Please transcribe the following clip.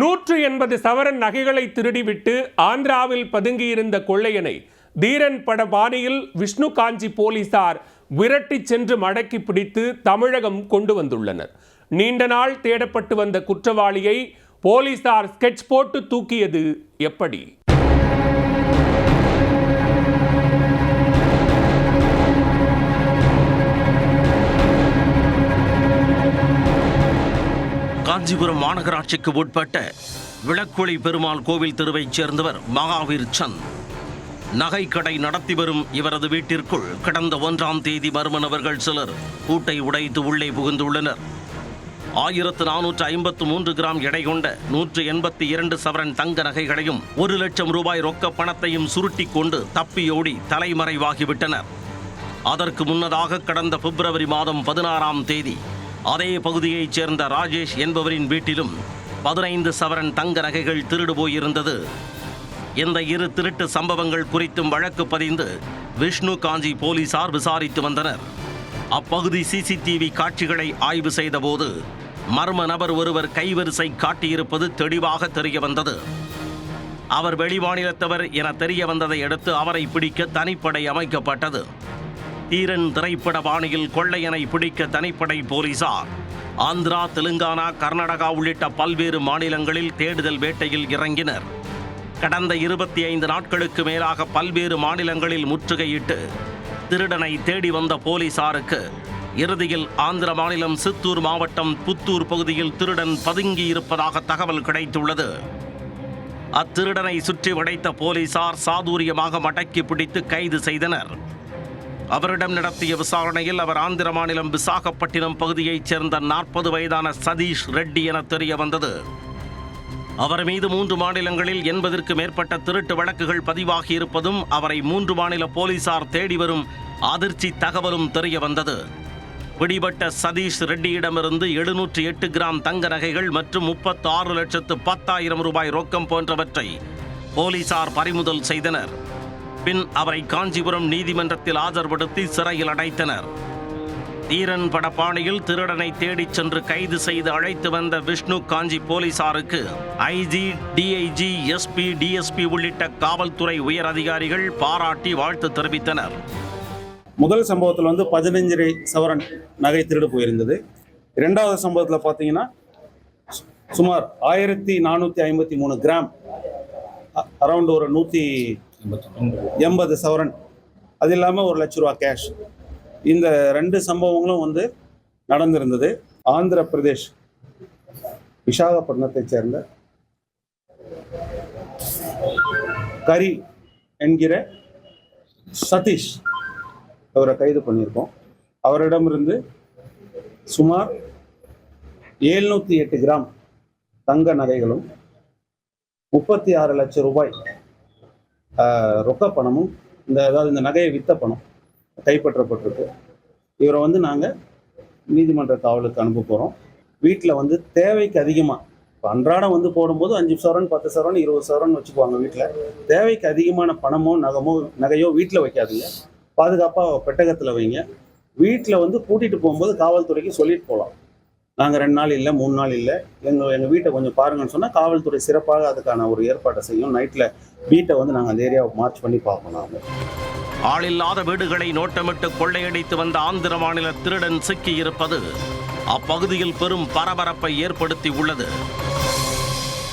நூற்று எண்பது சவரன் நகைகளை திருடிவிட்டு ஆந்திராவில் பதுங்கியிருந்த கொள்ளையனை தீரன் பட பாணியில் விஷ்ணு காஞ்சி போலீசார் விரட்டி சென்று மடக்கி பிடித்து தமிழகம் கொண்டு வந்துள்ளனர். நீண்ட நாள் தேடப்பட்டு வந்த குற்றவாளியை போலீசார் ஸ்கெட்ச் போட்டு தூக்கியது எப்படி? காஞ்சிபுரம் மாநகராட்சிக்கு உட்பட்ட விளக்குழி பெருமாள் கோவில் தெருவைச் சேர்ந்தவர் மகாவீர் சந்த். நகைக்கடை நடத்தி வரும் இவரது வீட்டிற்குள் கடந்த ஒன்றாம் தேதி மர்ம நபர்கள் சிலர் கூட்டை உடைத்து உள்ளே புகுந்துள்ளனர். ஆயிரத்து நானூற்று ஐம்பத்து மூன்று கிராம் எடை கொண்ட நூற்று எண்பத்தி இரண்டு சவரன் தங்க நகைகளையும் ஒரு லட்சம் ரூபாய் ரொக்க பணத்தையும் சுருட்டி கொண்டு தப்பியோடி தலைமறைவாகிவிட்டனர். அதற்கு முன்னதாக கடந்த பிப்ரவரி மாதம் பதினாறாம் தேதி அதே பகுதியைச் சேர்ந்த ராஜேஷ் என்பவரின் வீட்டிலும் பதினைந்து சவரன் தங்க நகைகள் திருடு போயிருந்தது. இந்த இரு திருட்டு சம்பவங்கள் குறித்தும் வழக்கு பதிந்து விஷ்ணு காஞ்சி போலீசார் விசாரித்து வந்தனர். அப்பகுதி சிசிடிவி காட்சிகளை ஆய்வு செய்தபோது மர்ம நபர் ஒருவர் கைவரிசை காட்டியிருப்பது தெளிவாக தெரிய வந்தது. அவர் வெளிமாநிலத்தவர் என தெரிய வந்ததை அடுத்து அவரை பிடிக்க தனிப்படை அமைக்கப்பட்டது. தீரன் திரைப்பட பாணியில் கொள்ளையனை பிடிக்க தனிப்படை போலீசார். ஆந்திரா தெலுங்கானா கர்நாடகா உள்ளிட்ட பல்வேறு மாநிலங்களில் தேடுதல் வேட்டையில் இறங்கினர். கடந்த இருபத்தி ஐந்து நாட்களுக்கு மேலாக பல்வேறு மாநிலங்களில் முற்றுகையிட்டு திருடனை தேடி வந்த போலீசாருக்கு இறுதியில் ஆந்திர மாநிலம் சித்தூர் மாவட்டம் புத்தூர் பகுதியில் திருடன் பதுங்கி இருப்பதாக தகவல் கிடைத்துள்ளது. அத்திருடனை சுற்றி வளைத்த போலீசார் சாதுரியமாக மடக்கி பிடித்து கைது செய்தனர். அவரிடம் நடத்திய விசாரணையில் அவர் ஆந்திர மாநிலம் விசாகப்பட்டினம் பகுதியைச் சேர்ந்த நாற்பது வயதான சதீஷ் ரெட்டி என தெரிய வந்தது. அவர் மீது மூன்று மாநிலங்களில் எண்பதற்கு மேற்பட்ட திருட்டு வழக்குகள் பதிவாகியிருப்பதும் அவரை மூன்று மாநில போலீசார் தேடி வரும் அதிர்ச்சி தகவலும் தெரிய வந்தது. பிடிபட்ட சதீஷ் ரெட்டியிடமிருந்து எழுநூற்றி எட்டு கிராம் தங்க நகைகள் மற்றும் முப்பத்து ஆறு லட்சத்து பத்தாயிரம் ரூபாய் ரொக்கம் போன்றவற்றை போலீசார் பறிமுதல் செய்தனர். பின் அவரை காஞ்சிபுரம் நீதிமன்றத்தில் ஆஜர்படுத்தி சிறையில் அடைத்தனர். தீரன் படப்பாணியில் திருடனை தேடிச் சென்று கைது செய்து அழைத்து வந்த விஷ்ணு காஞ்சி போலீசாருக்கு ஐஜி டிஐஜி எஸ்பி டிஎஸ்பி உள்ளிட்ட காவல்துறை உயர் அதிகாரிகள் பாராட்டி வாழ்த்து தெரிவித்தனர். முதல் சம்பவத்தில் வந்து பதினஞ்சரை சவரன் நகை திருடு போயிருந்தது. இரண்டாவது சம்பவத்தில் பார்த்தீங்கன்னா சு- சுமார் ஆயிரத்தி நானூற்றி ஐம்பத்தி மூணு கிராம் அரௌண்ட் ஒரு நூற்றி எண்பது சவரன். அது இல்லாமல் ஒரு லட்ச ரூபா கேஷ் இந்த ரெண்டு சம்பவங்களும் வந்து நடந்திருந்தது. ஆந்திர பிரதேஷ் விசாகப்பட்டினத்தைச் சேர்ந்த கரி என்கிற சதீஷ் அவரை கைது பண்ணியிருக்கோம். அவரிடமிருந்து சுமார் எழுநூற்றி எட்டு கிராம் தங்க நகைகளும் முப்பத்தி ஆறு லட்சம் ரூபாய் ரொக்க பணமும் இந்த அதாவது இந்த நகையை வித்த பணம் கைப்பற்றப்பட்டிருக்கு. இவரை வந்து நாங்கள் நீதிமன்ற காவலுக்கு அனுப்ப போகிறோம் வீட்டில் வந்து தேவைக்கு அதிகமாக இப்போ அன்றாடம் வந்து போடும்போது அஞ்சு சவரன் பத்து சவரன் இருபது சவரன் வச்சுக்குவாங்க வீட்டில் தேவைக்கு அதிகமான பணமோ நகமோ நகையோ வீட்டில் வைக்காதீங்க. பாதுகாப்பாக பெட்டகத்தில் வைங்க. வீட்டில் வந்து கூட்டிகிட்டு போகும்போது காவல்துறைக்கு சொல்லிட்டு போகலாம் நாங்கள் ரெண்டு நாள் இல்லை மூணு நாள் இல்லை. எங்கள் எங்கள் வீட்டை கொஞ்சம் பாருங்கன்னு சொன்னால் காவல்துறை சிறப்பாக அதுக்கான ஒரு ஏற்பாட்டை செய்யும். நைட்டில் வீட்டை வந்து நாங்கள் அந்த ஏரியாவை மார்ச் பண்ணி பார்ப்போம் நாங்கள் ஆளில்லாத வீடுகளை நோட்டமிட்டு கொள்ளையடித்து வந்த ஆந்திர மாநில திருடன் சிக்கியிருப்பது அப்பகுதியில் பெரும் பரபரப்பை ஏற்படுத்தி உள்ளது.